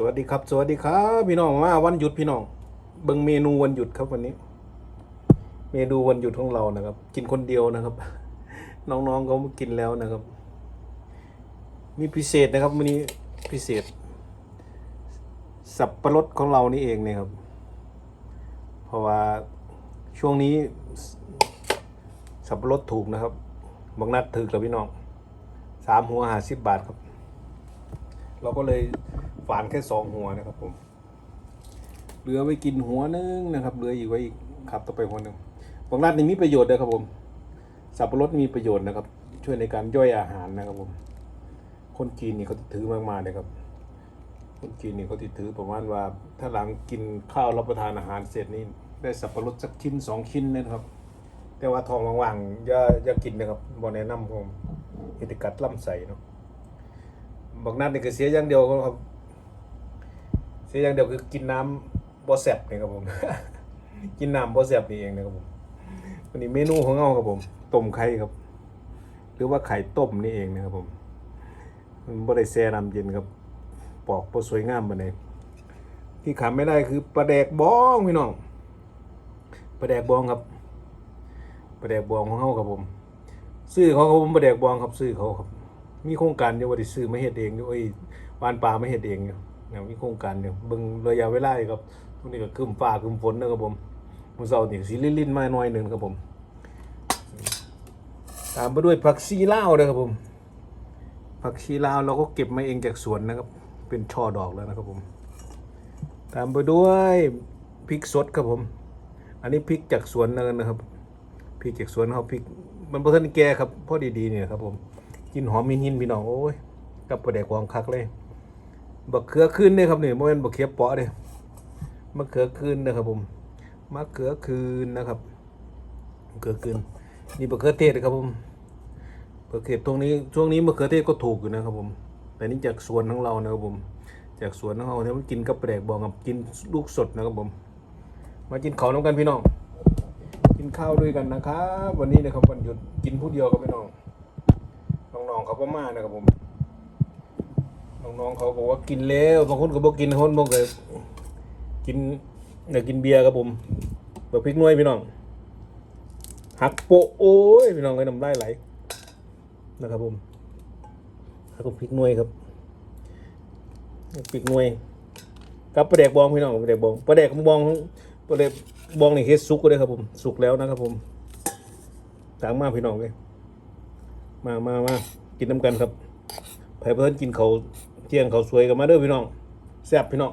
สวัสดีครับ สวัสดีครับ พี่น้องมาวันหยุดพี่น้องเบิ่งเมนูวันหยุดครับวันนี้ เมนูวันหยุดของเรานะครับ กินคนเดียวนะครับ น้องๆเขากินแล้วนะครับ มีพิเศษนะครับวันนี้พิเศษ สับปะรดของเรานี่เองเนี่ยครับ เพราะว่าช่วงนี้ สับปะรดถูกนะครับบางนัดถือกับพี่น้องสามหัวห้าสิบบาทครับ เราก็เลย ฝานแค่สองหัวนะครับผม เหลือไว้กินหัวนึงนะครับ เหลืออีกไว้อีกครับต่อไปหัวหนึ่งบางนัดนี่มีประโยชน์เลยครับผม สับปะรดมีประโยชน์นะครับ ช่วยในการย่อยอาหารนะครับผม คนจีนนี่เขาถือมากๆเลยครับ คนจีนนี่เขาติดถือประมาณว่า ถ้าหลังกินข้าวรับประทานอาหารเสร็จนี่ได้สับปะรดสักชิ้นสองชิ้นนะครับ แต่ว่าทองว่างๆอย่าอย่ากินนะครับบอแนะนำผมเหตุกัดล่ำใส่เนาะบางนัดนี่คือเสียอย่างเดียวครับ เสียอย่างเดียวคือกินน้ำบอแซบนี่ครับผม กินน้ำบอแซบนี่เองนะครับผมวันนี้เมนูของเราครับผมต้มไข่ครับ หรือว่าไข่ต้มนี่เองนะครับผมมันบ่ได้แช่น้ำเย็นครับปอกบ่สวยงามปานใดที่ขาดไม่ได้คือปลาแดกบองพี่น้องปลาแดกบองครับปลาแดกบองของเขาครับผม ซื้อเขาครับผมปลาแดกบองครับซื้อเขาครับ มีโครงการอยู่ว่าได้ซื้อมาเฮ็ดเองอยู่ไอ้ยวานปลามาเฮ็ดเองอยู่ เนี่ยมีโครงการอยู่เบิ่งระยะเวลาอยู่ครับตรงนี้ก็ครึ้มฟ้าครึ้มฝนนะครับผมมือเช้านี่สิลิ่นๆมาหน่อยหนึ่งครับผม ตามไปด้วยผักชีลาวนะครับผมผักชีลาวเราก็เก็บมาเองจากสวนนะครับ เป็นช่อดอกแล้วนะครับผม ตามไปด้วยพริกสดครับผม อันนี้พริกจากสวนนะครับพริกจากสวนเขาพริกมันเพิ่งแก่ครับพ่อดีๆเนี่ยครับผมกินหอมมินหินพี่น้องโอ้ยกับประเดกวางคักเลย บักเขือคืนเนี่ยครับนี่โมเมนบักเขือเปาะเลยมะเขือคืนนะครับผมมะเขือคืนนะครับมะเขือคืนนี่บักเขือเทศนะครับผมมะเขือเทศตรงนี้ช่วงนี้มะเขือเทศก็ถูกอยู่นะครับผม แต่นี่จากสวนของเรานะครับผม จากสวนของเราเนี่ยมันกินกับแปลกบองกับกินลูกสดนะครับผม มากินข้าวน้ำกันพี่น้องกินข้าวด้วยกันนะครับวันนี้นะครับวันหยุดกินผู้เดียวกับพี่น้องน้องๆเขาก็มานะครับผม น้องๆเขาบอกว่ากินแล้วบางคนก็บอกกินคนบางคนบอกเลยกินอยกินเบียร์ครับผมแบบพริกหน่วยพี่น้องหักโปะโอ้ยพี่น้องเลยน้ำลายไหลนะครับผมแล้วก็พริกหน่วยครับพริกหน่วยกับปลาแดกบองพี่น้องปลาแดกบองปลาแดกบองปลาแดกบองนี่เฮ็ดสุกก็ได้ครับผมสุกแล้วนะครับผมต่างมาพี่น้องเลยมามามากินน้ำกันครับไผ่เพิ่นกินเขา เที่ยงเขาสวยกันมาเด้อพี่น้องแซ่บพี่น้อง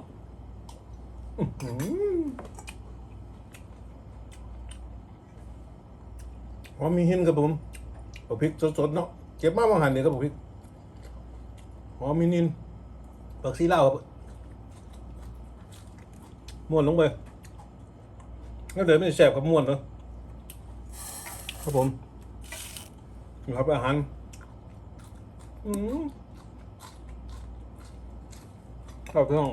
หอมมีเห็นครับผมเอาพริกสดๆเนาะเก็บมาบางหันเนี่ยครับผมพริกหอมมีนินผักซีลาวครับม้วนลงไปแล้วเดี๋ยวไม่แสบกับม้วนเนาะครับผมครับอาหารอืม ครับพี่น้อง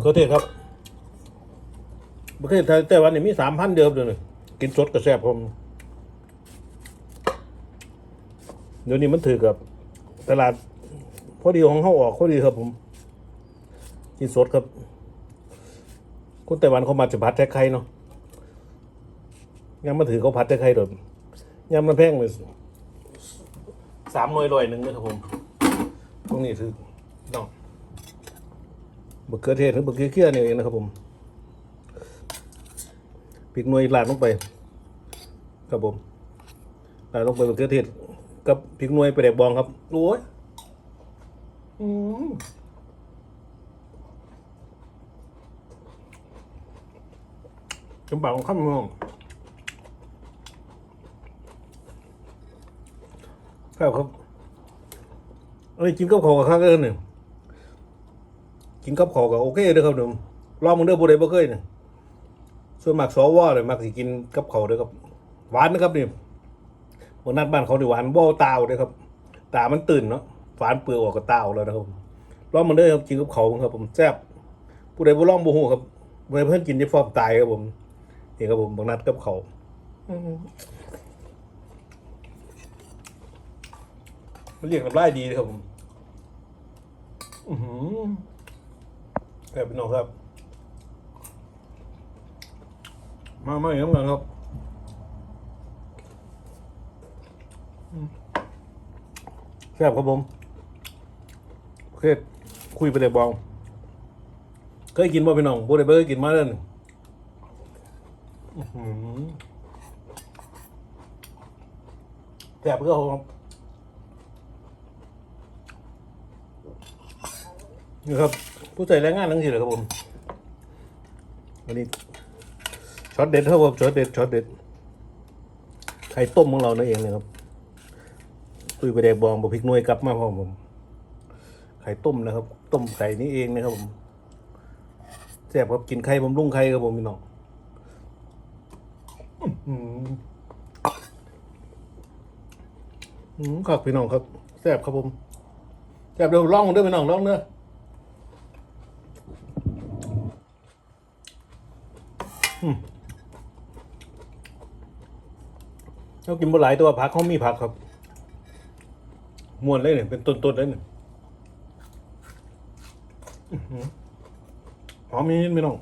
เคอเทศครับประเทศไทยแต่วันนี้มีสามพันเดียวเดียวนี่กินสดกระแซบผม เดี๋ยวนี้มันถือกับตลาดพอดีของเขาออกพอดีครับผม กินสดครับคนไต้หวันเขามาจะพัดแท้ไข่เนาะยามมาถือเขาพัดแท้ไข่โดดยามมันแพงเลย สามหน่วยลอยหนึ่งนะครับผม ตรงนี้คือน้องบะเขือเทศหรือบะเขือเคี่ยนี่เองนะครับผมพริกหน่วยลาดลงไป ครับผมลาดลงไปมะเขือเทศกับพริกหน่วยไปแดกบองครับโอ้ยอืมจำปาของข้ามง ครับครับเอ้ยกินกับข้าวกับข้าวกันเนี่ยกินกับข้าวกับโอเคเด้อครับเดิมลองมึงเด้อบ่ได้บ่เคยเนี่ยส่วนมากสวเลยมักสิกินกับเขาวเด้วยครับหวานนะครับนี่บนนัดบ้านเขาดิหวานบ่ตาวเลยครับ ตามันตื่นเนาะฝานเปลือกออกกับตาวแล้วนะครับลองมันเด้อครับกินกับเขาวครับ ผมแซ่บผู้ใดบ่ลองบ่ฮู้ครับผู้ใดเพิ่นกินจะฟอมตายครับผมนี่ครับผมบางนัดกับเขาวอื มันเรียกน้ำลายดีเลยครับผมอือหือแซ่บพี่น้องครับ มาไมาอย่างนี้กันครับแซ่บครับผมโอเคคุยไปเลยบองเคยกินบ่พี่น้องบ่ได้เบอร์กินมาแล้วนี่อื้อหือแซ่บก็ครับ นี่ครับ ผู้ใส่แรงงานทั้งทีเลยครับผมวันนี้ช็อตเด็ดครับผมช็อตเด็ดช็อตเด็ดไข่ต้มของเรานั่นเองเลยครับตุยไปแดกบองบะพริกน่วยกลับมาพร้อมผม ไข่ต้มนะครับ ต้มไข่นี้เองนะครับผมแซ่บครับกินไข่บำรุงไข่ครับผมพี่น้องอื้อหืออืมครับพี่น้องครับแซ่บครับผมแซ่บเดี๋ยวลองเด้อพี่น้องลองเด้ออืม เรากินบหลายตัวผักเขามีผักครับม้วนเลยเนี่ยเป็นต้นๆเลยเนี่ยหอมมีนิดไม่ต้อง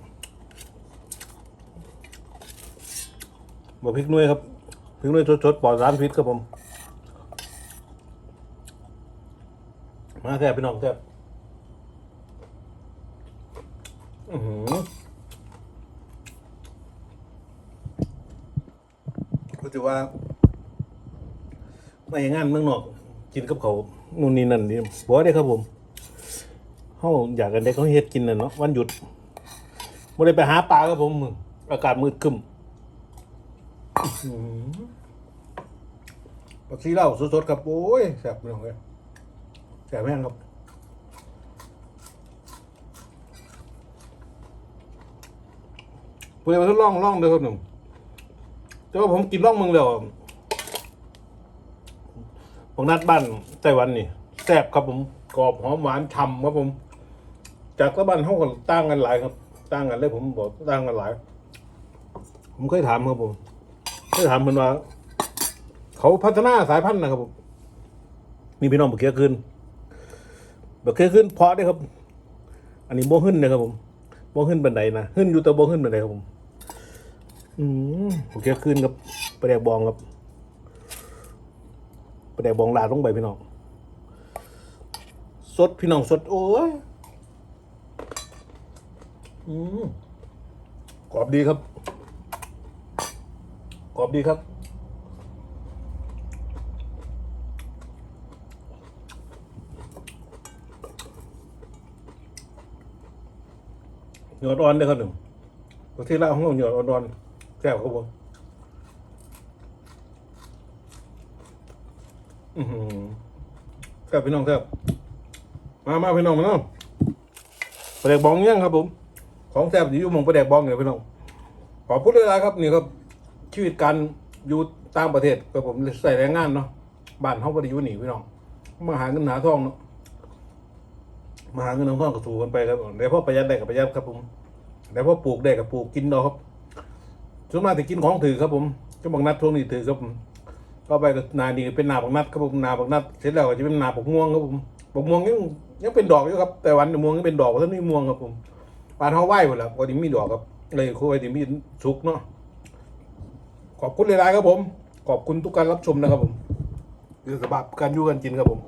บะพริกนุ้ยครับพริกนุ้ยสดๆปอดสารพิษครับผม มาแซ่บพี่น้องแซ่บอือหือ ก็จะว่าไม่อย่างงั้นเมืองนอก กินกับเขาวนู่นนี่นั่นนี่บอกได้ครับผมเขาอยากกันได้เขาเฮ็ดกินน่ะเนาะวันหยุดไม่ได้ไปหาปลาครับผม อากาศมืดครึ้มอื้อหือปักซีเหล้าสดๆครับ โอ้ยแซ่บเลยเลยแซ่บแห้งครับเพื่อนมาทดลองลองเด้อครับหนุ่ม แต่ว่าผมกินล่องมึงแล้วของนัดบ้านไต้หวันนี่แซ่บครับผมกรอบหอมหวานฉ่ำครับผม จากตะบันเขาก็ตั้งกันหลายครับตั้งกันเลยผมบอกตั้งกันหลาย ผมเคยถามครับผมเคยถามเพิ่นว่า เขาพัฒนาสายพันธุ์นะครับผมมีพี่น้องบักเกียขึ้นบักเกียขึ้นเพาะได้ครับ อันนี้โบขึ้นนะครับผมโบขึ้นบันไดนะขึ้นอยู่แต่โบขึ้นบันไดครับผม อืมบักเกียขึ้นครับประแดกบองครับประแดกบองลาดลงไปพี่น้องสดพี่น้องสดโอ้ยอืมกรอบดีครับกรอบดีครับ หยอดอ่อนเลยครับหนึ่งประเทศลาวของเราหยอดอ่อนๆ แซ่บครับผมอือหือแซ่บพี่น้องแซ่บมามาพี่น้องมาเนาะปลาแดกบองยังครับผม ของแซ่บอยู่มองปลาแดกบองเนี่ยพี่น้อง ขอพูดเลยนะครับนี่ครับ ชีวิตการอยู่ต่างประเทศก็ผมใส่แรงงานเนาะ บ้านเขาบริยู่นี่พี่น้อง มาหาเงินหาทองเนาะ มาหาเงินหาทองก็สู่กันไปครับเดี๋ยวพ่อประหยัดได้กับประหยัดครับผมเดี๋ยวพ่อปลูกได้กับปลูกกินเนาะครับ ส่วนมากจะกินของถือครับผมก็บางนัดช่วงนี้ถือครับผมก็ไปนาดีเป็นนาบางนัดครับผมนาบางนัดเสร็จแล้วก็จะเป็นนาบกม่วงครับผมบกม่วงยังยังเป็นดอกอยู่ครับ แต่วันม่วงยังเป็นดอกเพราะท่านนี่ม่วงครับผมปานเขาไหวหมดแล้วพอดีมีดอกครับ เลยคุยดีมีสุกเนาะขอบคุณหลายๆครับผม ขอบคุณทุกการรับชมนะครับผมคือสบายการยู่กันกินครับผม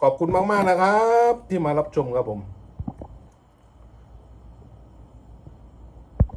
ขอบคุณมากๆนะครับ ที่มารับชมครับผม